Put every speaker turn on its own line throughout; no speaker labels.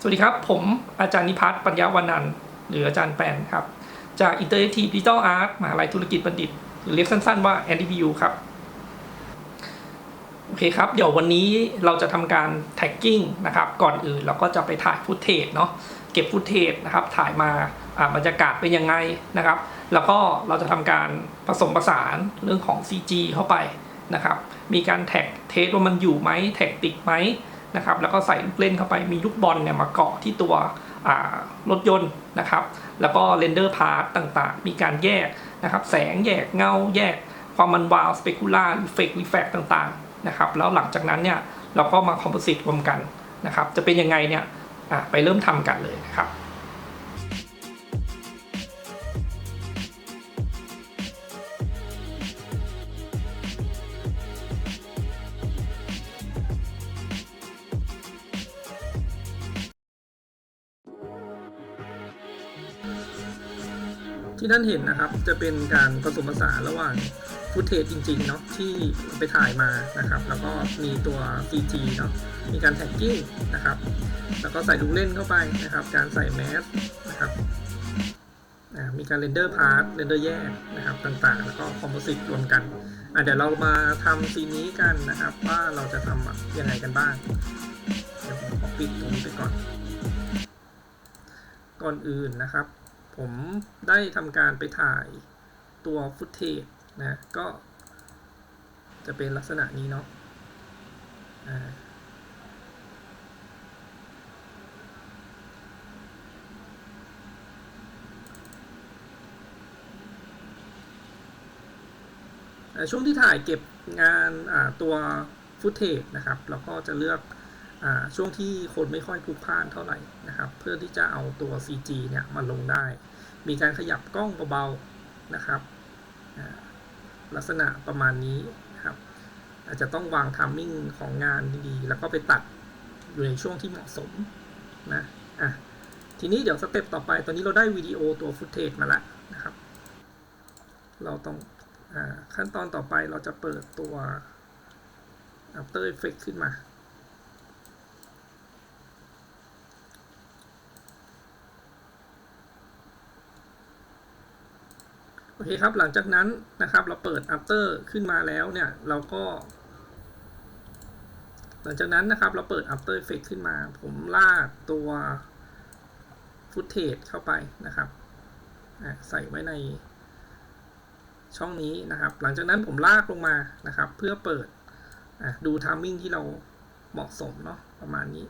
สวัสดีครับ ผมอาจารย์นิพัฒน์ปัญญาวานันท์หรืออาจารย์แปนครับ จาก Interactive Digital Art มหาลัยธุรกิจบัณฑิต หรือเรียกสั้นๆว่า NDBU ครับ โอเคครับ เดี๋ยววันนี้เราจะทำการแท็กกิ้งนะครับ ก่อนอื่นเราก็จะไปถ่ายฟุตเทจเนาะเก็บฟุตเทจนะครับ ถ่ายมาอ่าบรรยากาศเป็นยังไงนะครับ แล้วก็เราจะทำการผสมผสานเรื่องของ CG เข้าไปนะครับ มีการแท็กเทสว่ามันอยู่ไหมแท็กติดไหม นะครับแล้วก็ใส่ลูกเล่นเข้าไปมีลูกบอลเนี่ยมาเกาะที่ตัวรถยนต์นะครับ แล้วก็เรนเดอร์พาร์ตต่างๆ มีการแยกนะครับ แสงแยกเงาแยกความมันวาวสเปกุล่ารือเฟกรีแฟกต่างๆนะครับ แล้วหลังจากนั้นเนี่ยเราก็มาคอมโพสิตรวมกันนะครับ จะเป็นยังไงเนี่ยไปเริ่มทำกันเลยนะครับ ที่ท่านเห็นนะครับ จะเป็นการผสมผสานระหว่างฟุตเทจจริงๆเนาะที่ไปถ่ายมานะครับ แล้วก็มีตัว CG เนาะมีการแท็กกิ้งนะครับ แล้วก็ใส่ลูกเล่นเข้าไปนะครับ การใส่แมสนะครับอ่ามีการเรนเดอร์พาร์ทเรนเดอร์แยกนะครับต่างๆ แล้วก็คอมโพสิตรวมกันอะเดี๋ยวเรามาทำซีนนี้กันนะครับ ว่าเราจะทำยังไงกันบ้างเดี๋ยวผมขอปิดตรงนี้ไปก่อน ก่อนอื่นนะครับ ผมได้ทำการไปถ่ายตัวฟุตเทจนะก็จะเป็นลักษณะนี้เนาะช่วงที่ถ่ายเก็บงานตัวฟุตเทจนะครับ เราก็จะเลือก ช่วงที่คนไม่ค่อยพลุกพล่านเท่าไหร่นะครับ เพื่อที่จะเอาตัว CG เนี่ยมาลงได้ มีการขยับกล้องเบาๆนะครับ ลักษณะประมาณนี้นะครับ อาจจะต้องวางทามมิ่งของงานดีๆ แล้วก็ไปตัดอยู่ในช่วงที่เหมาะสมนะอะทีนี้เดี๋ยวสเต็ปต่อไป ตอนนี้เราได้วิดีโอตัวฟุตเทจมาแล้วนะครับ เราต้องอขั้นตอนต่อไปเราจะเปิดตัว After Effects ขึ้นมา โอเคครับหลังจากนั้นนะครับ เราเปิด after ขึ้นมาแล้วเนี่ยเราก็ หลังจากนั้นนะครับ เราเปิด after effect ขึ้นมา ผมลากตัว footage เข้าไปนะครับอะใส่ไว้ในช่องนี้นะครับ หลังจากนั้นผมลากลงมานะครับ เพื่อเปิดดู timing ที่เราเหมาะสมเนาะประมาณนี้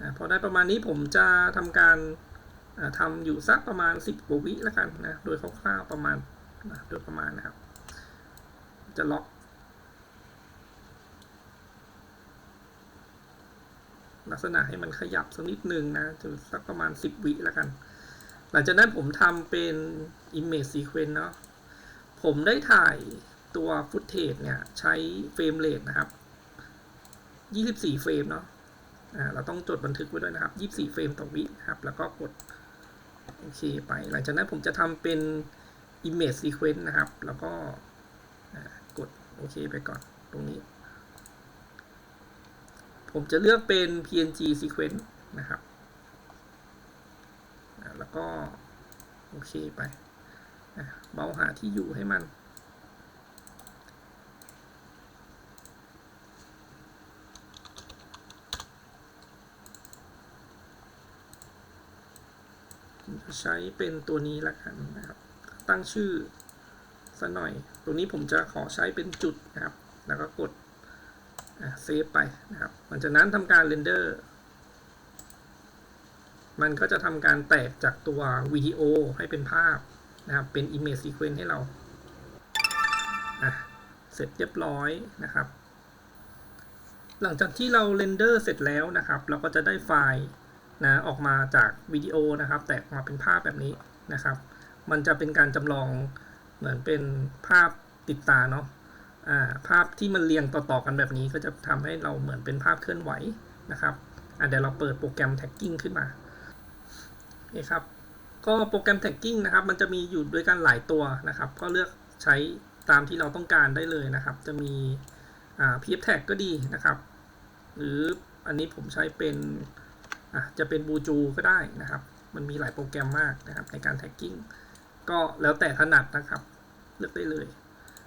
อะพอได้ประมาณนี้ผมจะทำการ ทำอยู่สักประมาณ 10กว่าวิแล้วกันนะโดยคร่าวๆประมาณนะโดยประมาณนะครับ จะล็อกลักษณะให้มันขยับสักนิดนึงนะจะสักประมาณ 10 วิแล้วกัน หลังจากนั้นผมทำเป็น image sequence เนาะผมได้ถ่ายตัว footage เนี่ย ใช้เฟรมเรทนะครับ 24 เฟรมเนาะเราต้องจดบันทึกไว้ด้วยนะครับ 24 เฟรมต่อวิครับ แล้วก็กด โอเคไป หลังจากนั้นผมจะทำเป็น image sequence นะครับ แล้วก็กดโอเคไปก่อนตรงนี้ ผมจะเลือกเป็น png sequence นะครับ แล้วก็ โอเคไปเบาหาที่อยู่ให้มัน ผมจะ ใช้เป็นตัวนี้ละกันนะครับ ตั้งชื่อสักหน่อยตัวนี้ผมจะขอใช้เป็นจุดนะครับ แล้วก็กดเซฟไปนะครับหลังจากนั้นทำการเรนเดอร์ มันก็จะทำการแตกจากตัววิดีโอให้เป็นภาพนะครับ เป็น Image Sequence ให้เรา เสร็จเรียบร้อยนะครับ หลังจากที่เราเรนเดอร์เสร็จแล้วนะครับ เราก็จะได้ไฟล์ นะออกมาจากวิดีโอนะครับ แตกมาเป็นภาพแบบนี้นะครับ มันจะเป็นการจำลองเหมือนเป็นภาพติดตาเนาะอ่าภาพที่มันเรียงต่อๆกันแบบนี้ก็จะทำให้เราเหมือนเป็นภาพเคลื่อนไหวนะครับอะเดี๋ยวเราเปิดโปรแกรม tagging ขึ้นมานี่ครับก็โปรแกรม tagging นะครับมันจะมีอยู่ด้วยกันหลายตัวนะครับ ก็เลือกใช้ตามที่เราต้องการได้เลยนะครับ จะมีอ่า pf tag ก็ดีนะครับ หรืออันนี้ผมใช้เป็น อะจะเป็นบูจูก็ได้นะครับ มันมีหลายโปรแกรมมากนะครับในการแท็กกิ้งก็แล้วแต่ถนัดนะครับ เลือกได้เลย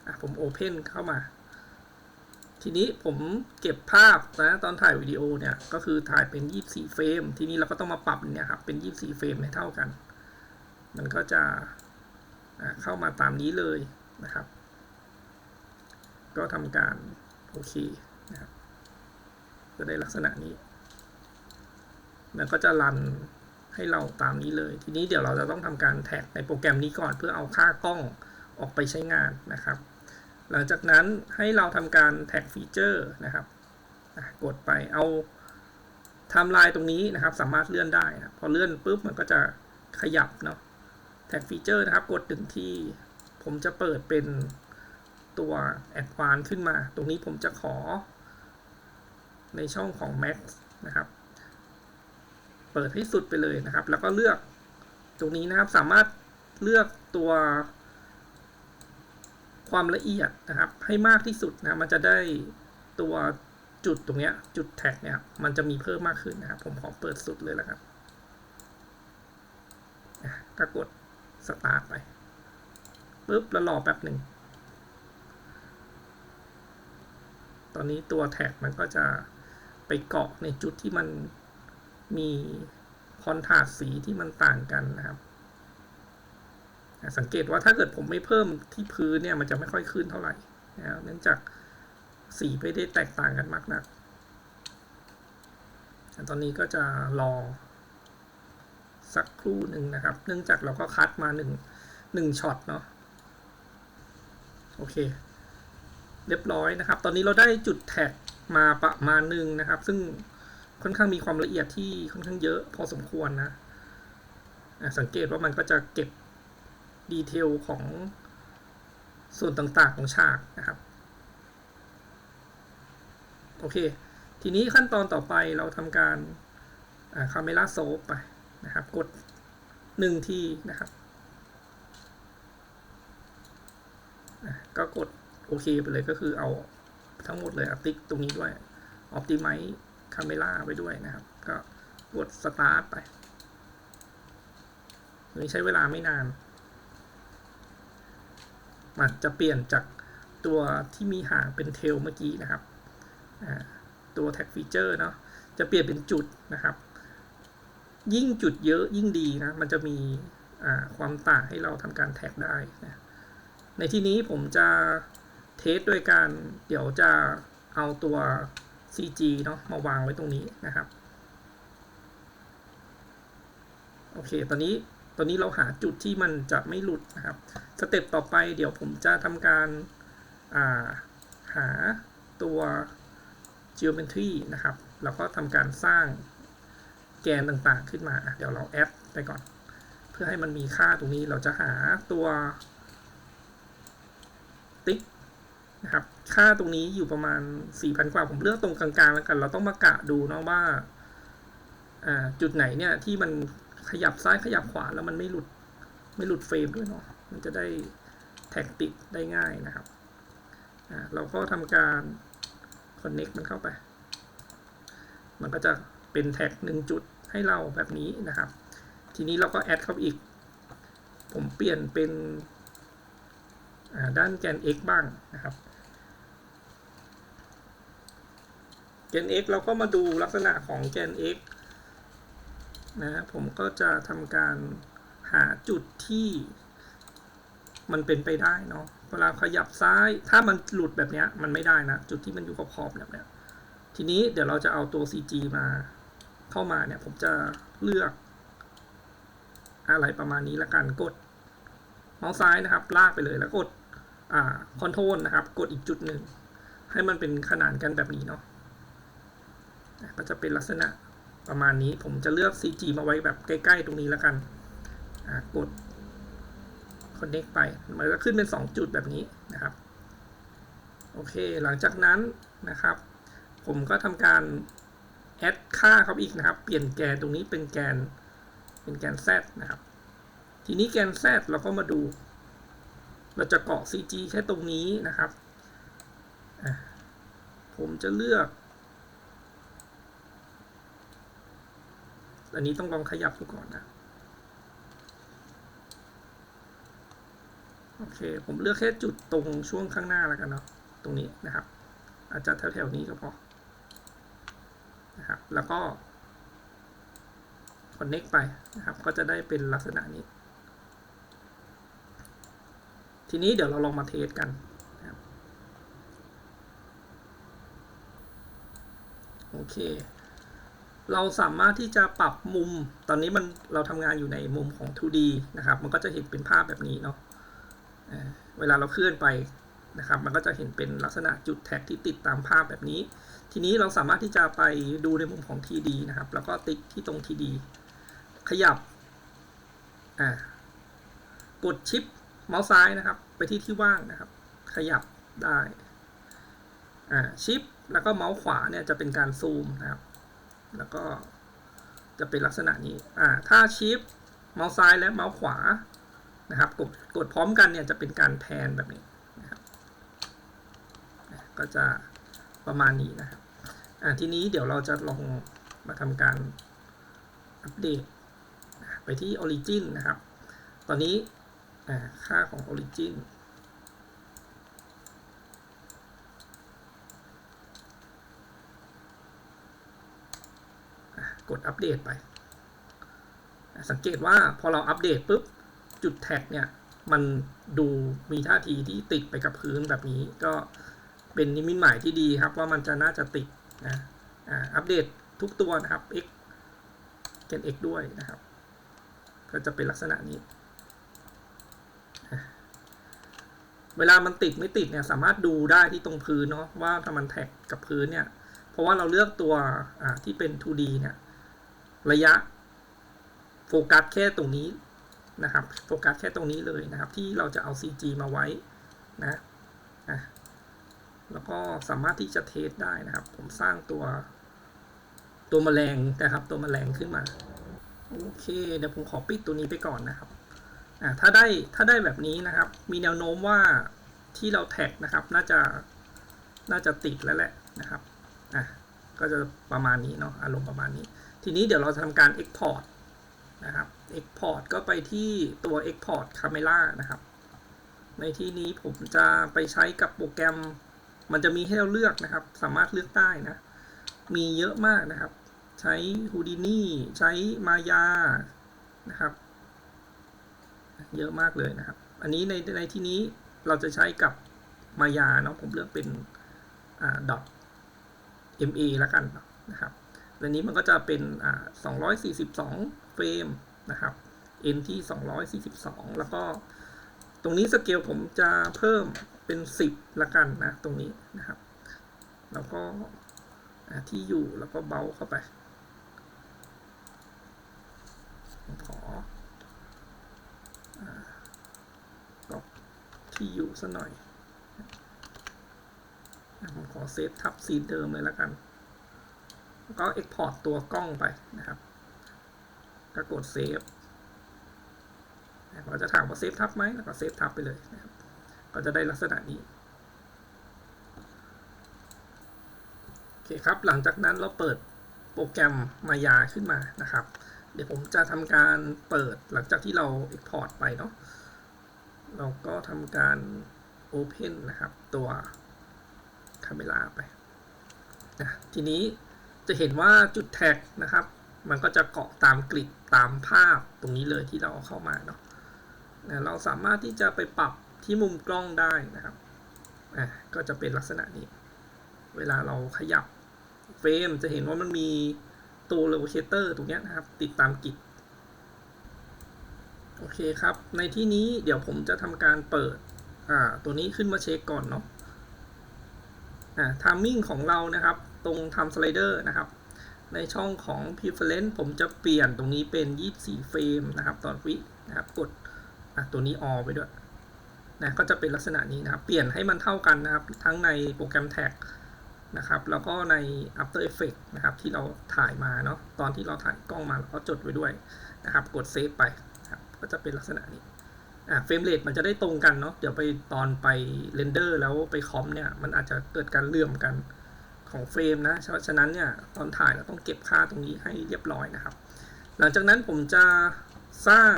อะผมโอเพนเข้ามา ทีนี้ผมเก็บภาพนะตอนถ่ายวิดีโอเนี่ย ก็คือถ่ายเป็น 24 เฟรม ทีนี้เราก็ต้องมาปรับเนี่ยครับเป็น 24 เฟรมให้เท่ากัน มันก็จะะเข้ามาตามนี้เลยนะครับ ก็ทำการโอเคนะครับก็ได้ลักษณะนี้ มันก็จะรันให้เราตามนี้เลย ทีนี้เดี๋ยวเราจะต้องทำการแท็กในโปรแกรมนี้ก่อนเพื่อเอาค่ากล้องออกไปใช้งานนะครับ หลังจากนั้นให้เราทำการแท็กฟีเจอร์นะครับกดไปเอาไทม์ไลน์ตรงนี้นะครับ สามารถเลื่อนได้นะพอเลื่อนปุ๊บมันก็จะขยับเนาะแท็กฟีเจอร์นะครับ กดหนึ่งที่ผมจะเปิดเป็นตัว a d v a n c e ขึ้นมา ตรงนี้ผมจะขอ ในช่องของ Max นะครับ ปิดให้สุดไปเลยนะครับ แล้วก็เลือกตรงนี้นะครับสามารถเลือกตัวความละเอียดนะครับ ให้มากที่สุดนะมันจะได้ตัวจุดตรงเนี้ยจุดแท็กเนี่ยมันจะมีเพิ่มมากขึ้นนะครับ ผมขอเปิดสุดเลยแล้วครับก็กดสตาร์ทไปปุ๊บแล้วรอแป๊บหนึ่งตอนนี้ตัวแท็กมันก็จะไปเกาะในจุดที่มัน มีคอนทราสต์สีที่มันต่างกันนะครับสังเกตว่าถ้าเกิดผมไม่เพิ่มที่พื้นเนี่ยมันจะไม่ค่อยขึ้นเท่าไหร่นะเนื่องจากสีไม่ได้แตกต่างกันมากนัก ตอนนี้ก็จะรอสักครู่หนึ่งนะครับ เนื่องจากเราก็คัดมาหนึ่งหนึ่งช็อตเนาะ โอเค เรียบร้อยนะครับ ตอนนี้เราได้จุดแท็กมาประมาณหนึ่งนะครับ ซึ่ง ค่อนข้างมีความละเอียดที่ค่อนข้างเยอะพอสมควรนะสังเกตว่ามันก็จะเก็บดีเทลของส่วนต่างๆของฉากนะครับโอเค ทีนี้ขั้นตอนต่อไปเราทำการคาเมล่าโซฟไปนะครับ กดหนึ่งทีนะครับก็กดโอเคไปเลยก็คือเอาทั้งหมดเลยติ๊กตรงนี้ด้วย Optimize Camera ไปด้วยนะครับ ก็กด Start ไปนี่ใช้เวลาไม่นานมันจะเปลี่ยนจากตัวที่มีหางเป็นเทลเมื่อกี้นะครับ ตัว Tag Feature เนาะ จะเปลี่ยนเป็นจุดนะครับ ยิ่งจุดเยอะยิ่งดีนะ มันจะมีความต่างให้เราทำการแท็กได้นะ ในที่นี้ผมจะเทสด้วยการ เดี๋ยวจะเอาตัว CG เนาะมาวางไว้ตรงนี้นะครับโอเค ตอนนี้ ตอนนี้เราหาจุดที่มันจะไม่หลุดนะครับ สเต็ปต่อไปเดี๋ยวผมจะทำการาหาตัว geometry นะครับ แล้วก็ทำการสร้างแกนต่างๆขึ้นมา เดี๋ยวเราแอดไปก่อน เพื่อให้มันมีค่าตรงนี้ เราจะหาตัวติ๊กนะครับ ค่าตรงนี้อยู่ประมาณ4,000กว่า ผมเลือกตรงกลางๆแล้วกัน เราต้องมากะดูเนาะว่า จุดไหนเนี่ยที่มันขยับซ้ายขยับขวาแล้วมันไม่หลุดไม่หลุดเฟรมด้วยเนาะ มันจะได้แท็กติดได้ง่ายนะครับเราก็ทำการ connect มันเข้าไป มันก็จะเป็นแท็กหนึ่งจุดให้เราแบบนี้นะครับ ทีนี้เราก็แอดเข้าอีก ผมเปลี่ยนเป็นด้านแกน x บ้างนะครับ แกน x เราก็มาดูลักษณะของแกน x นะผมก็จะทำการหาจุดที่มันเป็นไปได้เนาะเวลาขยับซ้ายถ้ามันหลุดแบบนี้มันไม่ได้นะ จุดที่มันอยู่ขอบๆแบบเนี้ยทีนี้เดี๋ยวเราจะเอาตัว CG มาเข้ามาเนี่ย ผมจะเลือก อะไรประมาณนี้ละกันกดเมาส์ซ้ายนะครับ ลากไปเลยแล้วกดอ่าคอนโทรลนะครับ กดอีกจุดหนึ่งให้มันเป็นขนานกันแบบนี้เนาะ ก็จะเป็นลักษณะประมาณนี้ผมจะเลือก CG มาไว้แบบใกล้ ๆ ตรงนี้แล้วกันกด connect ไป มันก็ขึ้นเป็น 2 จุดแบบนี้นะครับ โอเค หลังจากนั้นนะครับ ผมก็ทำการ แอดค่าเขาอีกนะครับ เปลี่ยนแกนตรงนี้เป็นแกน เป็นแกน Z นะครับ ทีนี้แกน Z เราก็มาดู เราจะเกาะ CG แค่ตรงนี้นะครับ ผมจะเลือก อันนี้ต้องลองขยับดูก่อนนะ โอเค ผมเลือกแค่จุดตรงช่วงข้างหน้าแล้วกันเนาะ ตรงนี้นะครับ อาจจะแถวๆนี้ก็พอ นะครับ แล้วก็ connect ไปนะครับ ก็จะได้เป็นลักษณะนี้ ทีนี้เดี๋ยวเราลองมาเทสกันนะครับโอเค เราสามารถที่จะปรับมุม ตอนนี้มันเราทำงานอยู่ในมุมของ 2D นะครับ มันก็จะเห็นเป็นภาพแบบนี้เนาะเเวลาเราเคลื่อนไปนะครับ มันก็จะเห็นเป็นลักษณะจุดแท็กที่ติดตามภาพแบบนี้ ทีนี้เราสามารถที่จะไปดูในมุมของ TD นะครับ แล้วก็ติ๊กที่ตรง TD ขยับ อ่า กดชิปเมาส์ซ้ายนะครับ ไปที่ที่ว่างนะครับ ขยับได้ อ่า ชิป แล้วก็เมาส์ขวาเนี่ยจะเป็นการซูมนะครับ แล้วก็จะเป็นลักษณะนี้ อ่า ถ้าชิปเมาส์ซ้ายและเมาส์ขวา นะครับ กด กดพร้อมกันเนี่ยจะเป็นการแพนแบบนี้นะครับ ก็จะประมาณนี้นะครับอ่า ทีนี้เดี๋ยวเราจะลองมาทำการอัปเดต ไปที่ Origin นะครับ ตอนนี้ อ่า ค่าของ Origin กดอัปเดตไป สังเกตว่าพอเราอัปเดตปุ๊บ จุดแท็กเนี่ย มันดูมีท่าทีที่ติดไปกับพื้นแบบนี้ ก็เป็นนิมิตหมายที่ดีครับ ว่ามันจะน่าจะติดนะอัปเดตทุกตัวนะครับ x เกน x ด้วยนะครับ ก็จะเป็นลักษณะนี้ เวลามันติดไม่ติดเนี่ยสามารถดูได้ที่ตรงพื้นเนาะว่าถ้ามันแท็กกับพื้นเนี่ย เพราะว่าเราเลือกตัวที่เป็น 2D เนี่ย ระยะโฟกัสแค่ตรงนี้นะครับโฟกัสแค่ตรงนี้เลยนะครับ ที่เราจะเอา CG มาไว้นะนะแล้วก็สามารถที่จะเทสได้นะครับ ผมสร้างตัว ตัวแมลงนะครับ ตัวแมลงขึ้นมาโอเคเดี๋ยวผมขอปิดตัวนี้ไปก่อนนะครับอ่าถ้าได้ถ้าได้แบบนี้นะครับ มีแนวโน้มว่าที่เราแท็กนะครับ น่าจะน่าจะติดแล้วแหละนะครับอะก็จะประมาณนี้เนาะอารมณ์ประมาณนี้ ทีนี้เดี๋ยวเราจะทำการ Export นะครับ Export ก็ไปที่ตัว Export Camera นะครับ ในที่นี้ผมจะไปใช้กับโปรแกรม มันจะมีให้เราเลือกนะครับ สามารถเลือกได้นะ มีเยอะมากนะครับ ใช้ Houdini ใช้ Maya นะครับ เยอะมากเลยนะครับ อันนี้ในในที่นี้เราจะใช้กับ Maya เนาะผมเลือกเป็นอ่า ma แล้วกันนะครับ อันนี้มันก็จะเป็นอ่า242 เฟรมนะครับ n ที่ 242 แล้วก็ตรงนี้สเกลผมจะเพิ่มเป็น 10 ละกันนะตรงนี้นะครับ แล้วก็ที่อยู่แล้วก็เบาเข้าไปขอก็ที่อยู่สัหน่อยผมขอเซฟทับซีนเดิมเลยล้วกัน ก็ Export ตัวกล้องไปนะครับก็กดเซฟเราจะถามว่าเซฟทับไหมแล้วก็เซฟทับไปเลยนะครับ ก็จะได้ลักษณะนี้ โอเคครับ หลังจากนั้นเราเปิดโปรแกรมมายาขึ้นมานะครับ เดี๋ยวผมจะทำการเปิดหลังจากที่เรา Export ไปเนาะ เราก็ทำการ Open นะครับ ตัวคาเมล่าไปนะทีนี้ จะเห็นว่าจุดแท็กนะครับ มันก็จะเกาะตามกริดตามภาพตรงนี้เลยที่เราเอาเข้ามาเนาะนะเราสามารถที่จะไปปรับที่มุมกล้องได้นะครับอะก็จะเป็นลักษณะนี้ เวลาเราขยับเฟรมจะเห็นว่ามันมีตัวโลเคเตอร์ตรงนี้นะครับ ติดตามกิจโอเคครับ ในที่นี้เดี๋ยวผมจะทำการเปิดอ่าตัวนี้ขึ้นมาเช็คก่อนเนาะอ่าทามมิ่งของเรานะครับ ตรงทำสไลเดอร์นะครับ ในช่องของ preference ผมจะเปลี่ยนตรงนี้เป็น 24 เฟรมนะครับตอนวินะครับกดตัวนี้ all ไปด้วยนะก็จะเป็นลักษณะนี้นะครับ เปลี่ยนให้มันเท่ากันนะครับ ทั้งในโปรแกรมแท็กนะครับ แล้วก็ใน After Effects นะครับ ที่เราถ่ายมาเนาะ ตอนที่เราถ่ายกล้องมาเราก็จดไว้ด้วยนะครับ กดเซฟไปนะครับก็จะเป็นลักษณะนี้ อ่าเฟรมเรทมันจะได้ตรงกันเนาะ เดี๋ยวไปตอนไปเรนเดอร์แล้วไปคอมเนี่ย มันอาจจะเกิดการเลื่อมกัน ของเฟรมนะฉะนั้นเนี่ยตอนถ่ายเราต้องเก็บค่าตรงนี้ให้เรียบร้อยนะครับ หลังจากนั้นผมจะสร้าง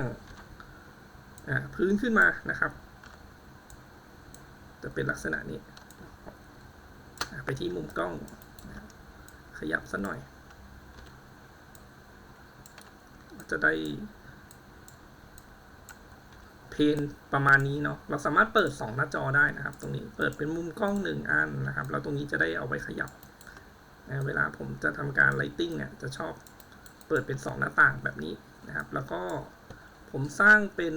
พื้นขึ้นมานะครับ จะเป็นลักษณะนี้ไปที่มุมกล้อง ขยับสักหน่อย จะได้เพนประมาณนี้เนาะเราสามารถเปิด 2 หน้าจอได้นะครับ ตรงนี้เปิดเป็นมุมกล้อง 1 อันนะครับ แล้วตรงนี้จะได้เอาไว้ขยับ นะเวลาผมจะทำการไลติ้งเนี่ยจะชอบเปิดเป็น 2 หน้าต่างแบบนี้นะครับ แล้วก็ผมสร้างเป็น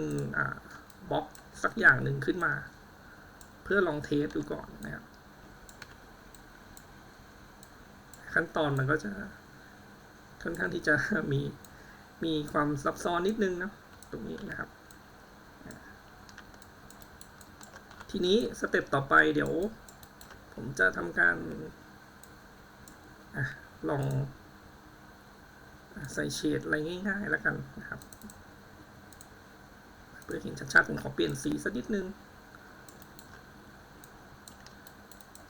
บล็อกสักอย่างหนึ่งขึ้นมา เพื่อลองเทสดูก่อนนะครับ ขั้นตอนมันก็จะค่อนข้างที่จะมีมีความซับซ้อนนิดนึงเนาะตรงนี้นะครับ ทีนี้สเต็ปต่อไปเดี๋ยว ผมจะทำการ ลองใส่เฉดอะไรง่ายๆแล้วกันนะครับ เพื่อเห็นชัดๆผมขอเปลี่ยนสีสักนิดนึง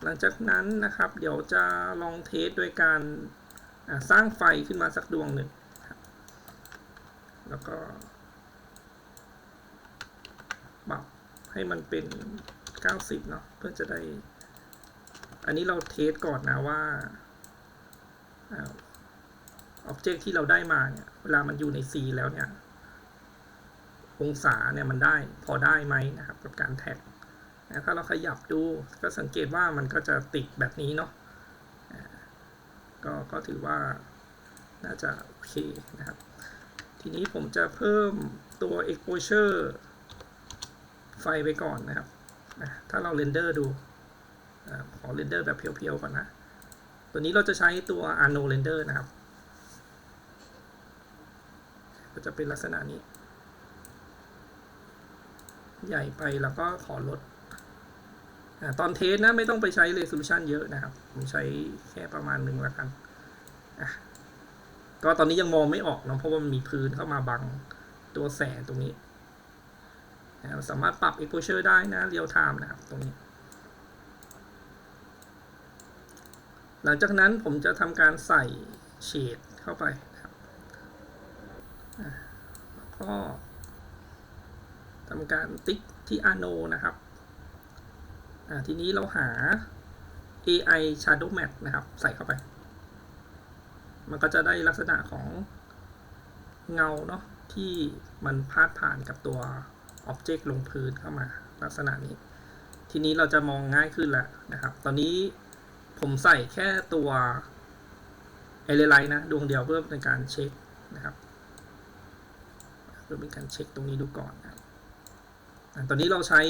หลังจากนั้นนะครับ เดี๋ยวจะลองเทสโดยการสร้างไฟขึ้นมาสักดวงหนึ่ง แล้วก็ปรับให้มันเป็น 90 เนาะเพื่อจะได้ อันนี้เราเทสก่อนนะว่า ออบเจกต์ที่เราได้มาเนี่ย เวลามันอยู่ใน C แล้วเนี่ย องศาเนี่ยมันได้พอได้ไหมนะครับ กับการแท็กนะถ้าเราขยับดูก็สังเกตว่ามันก็จะติดแบบนี้เนาะก็ก็ถือว่าน่าจะโอเคนะครับ ทีนี้ผมจะเพิ่มตัว exposure ไฟไปก่อนนะครับ ถ้าเราเรนเดอร์ดูขอเรนเดอร์แบบเพียวๆก่อนนะ ตัวนี้เราจะใช้ตัว Arno Render นะครับ ก็จะเป็นลักษณะนี้ ใหญ่ไปแล้วก็ขอลดอตอนเทสนะไม่ต้องไปใช้ resolution เยอะนะครับ ผมใช้แค่ประมาณหนึ่งแล้วกัน ก็ตอนนี้ยังมองไม่ออกเนอะเพราะว่ามันมีพื้นเข้ามาบังตัวแสงตรงนี้เราสามารถปรับ exposure ได้นะ real time นะครับตรงนี้ หลังจากนั้นผมจะทำการใส่เฉดเข้าไปครับแล้วก็ทำการติ๊กที่ Ano นะครับอะทีนี้เราหา AI Shadow Matte นะครับ ใส่เข้าไป มันก็จะได้ลักษณะของเงาเนาะที่มันพาดผ่านกับตัว Object ลงพื้นเข้ามาลักษณะนี้ ทีนี้เราจะมองง่ายขึ้นแล้วนะครับ ตอนนี้ ผมใส่แค่ตัวเอเลไลนะดวงเดียวเพื่อเป็นการเช็คนะครับเพื่อเป็นการเช็คตรงนี้ดูก่อนนะครับตอนนี้เราใช้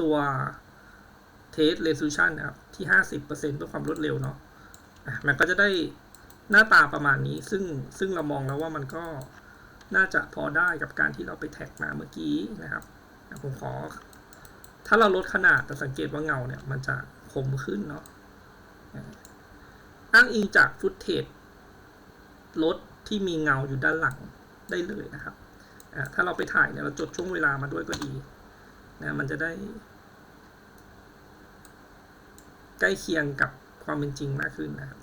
ตัวเทสเรซูชันนะครับที่ 50%เพื่อความรวดเร็วเนาะะมันก็จะได้หน้าตาประมาณนี้ซึ่งซึ่งเรามองแล้วว่ามันก็น่าจะพอได้กับการที่เราไปแท็กมาเมื่อกี้นะครับผมขอ ถ้าเราลดขนาดแต่สังเกตว่าเงาเนี่ยมันจะคมขึ้นเนาะ อ้างอิงจากฟุตเทจรถที่มีเงาอยู่ด้านหลังได้เลยนะครับ ถ้าเราไปถ่ายเนี่ยเราจดช่วงเวลามาด้วยก็ดีนะมันจะได้ ใกล้เคียงกับความเป็นจริงมากขึ้นนะครับ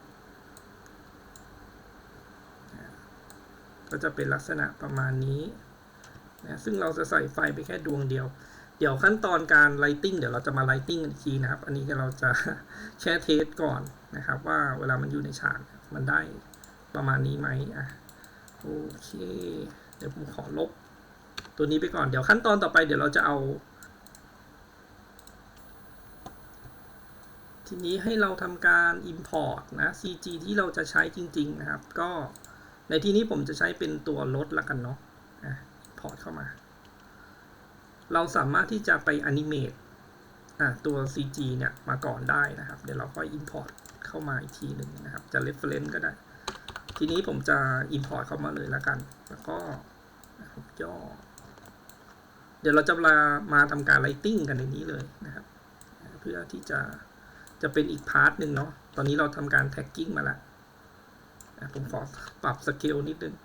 ก็จะเป็นลักษณะประมาณนี้นะซึ่งเราจะใส่ไฟไปแค่ดวงเดียว เดี๋ยวขั้นตอนการไลติ้งเดี๋ยวเราจะมาไลติ้งอีกทีนะครับ อันนี้เราจะแค่เทสก่อนนะครับ ว่าเวลามันอยู่ในฉากมันได้ประมาณนี้ไหมอะโอเค เดี๋ยวผมขอลบ ตัวนี้ไปก่อนเดี๋ยวขั้นตอนต่อไปเดี๋ยวเราจะเอา ทีนี้ให้เราทำการ Import นะ CG ที่เราจะใช้จริง ๆ นะครับ ก็ในที่นี้ผมจะใช้เป็นตัวลดละกันเนาะอะ Import เข้ามา เราสามารถที่จะไป Animate อะตัว CG เนี่ยมาก่อนได้นะครับ เดี๋ยวเราค่อย Import เข้ามาอีกทีหนึ่งนะครับ จะ Reference ก็ได้ ทีนี้ผมจะ Import เข้ามาเลยละกัน แล้วก็ย่อ เดี๋ยวเราจะมามาทำการ Lighting กันในนี้เลยนะครับ เพื่อที่จะจะเป็นอีกพาร์ทหนึ่งเนาะ ตอนนี้เราทำการแท็กกิ้งมาแล้วอะผมขอปรับสเกลนิดนึง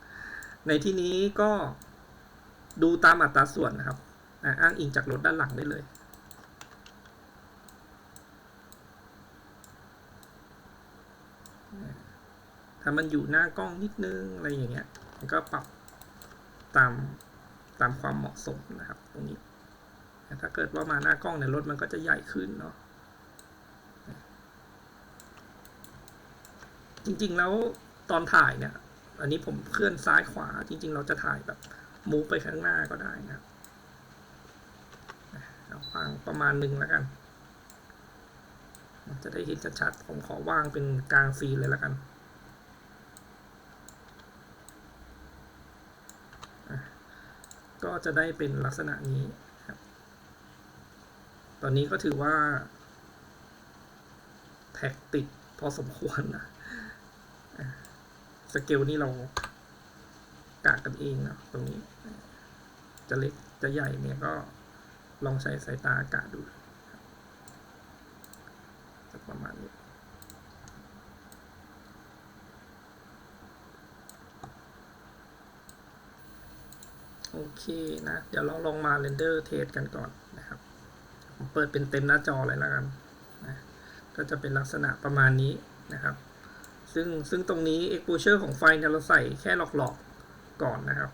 ในที่นี้ก็ดูตามอัตราส่วนนะครับ อ้างอิงจากรถด้านหลังได้เลย ถ้ามันอยู่หน้ากล้องนิดนึงอะไรอย่างเงี้ยมันก็ปรับตามตามความเหมาะสมนะครับตรงนี้ ถ้าเกิดว่ามาหน้ากล้องเนี่ยรถมันก็จะใหญ่ขึ้นเนาะ จริงๆแล้วตอนถ่ายเนี่ย อันนี้ผมเคลื่อนซ้ายขวา จริง ๆ เราจะถ่ายแบบมูฟไปข้างหน้าก็ได้นะครับ เอาวางประมาณหนึ่งแล้วกันมันจะได้เห็นชัดๆผมขอวางเป็นกลางซีเลยแล้วกันก็จะได้เป็นลักษณะนี้ครับ ตอนนี้ก็ถือว่า แท็กติดพอสมควรนะสเกลนี่เรากะกันเองนะตรงนี้ จะเล็กจะใหญ่เนี่ยก็ ลองใช้สายตาอากะดูจะประมาณนี้โอเคนะ เดี๋ยวเราลองมาเรนเดอร์เทสกันก่อนนะครับ ผมเปิดเป็นเต็มหน้าจอเลยแล้วกันนะก็จะเป็นลักษณะประมาณนี้นะครับ ซึ่งซึ่งตรงนี้ exposure ของไฟเนี่ยเราใส่แค่หลอกๆก่อนนะครับ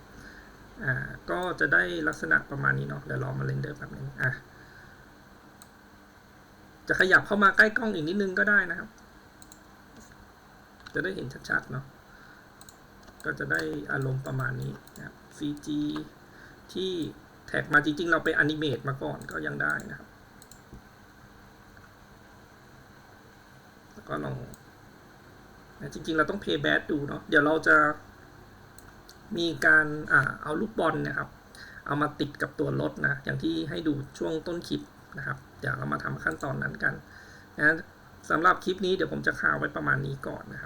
อ่าก็จะได้ลักษณะประมาณนี้เนาะเดี๋ยวลองมาเรนเดอร์แบบนึงอะจะขยับเข้ามาใกล้กล้องอีกนิดนึงก็ได้นะครับ จะได้เห็นชัดๆเนาะก็จะได้อารมณ์ประมาณนี้นะครับ CG ที่แท็กมาจริงๆ เราไปอนิเมตมาก่อนก็ยังได้นะครับ แล้วก็ลองจริงๆ เราต้อง play back ดูเนาะเดี๋ยวเราจะ มีการอาเอาลูกบอลนะครับ เอามาติดกับตัวรถนะ อย่างที่ให้ดูช่วงต้นคลิปนะครับ เดี๋ยวเรามาทำขั้นตอนนั้นกันนะสำหรับคลิปนี้เดี๋ยวผมจะข่าวไว้ประมาณนี้ก่อนนะครับ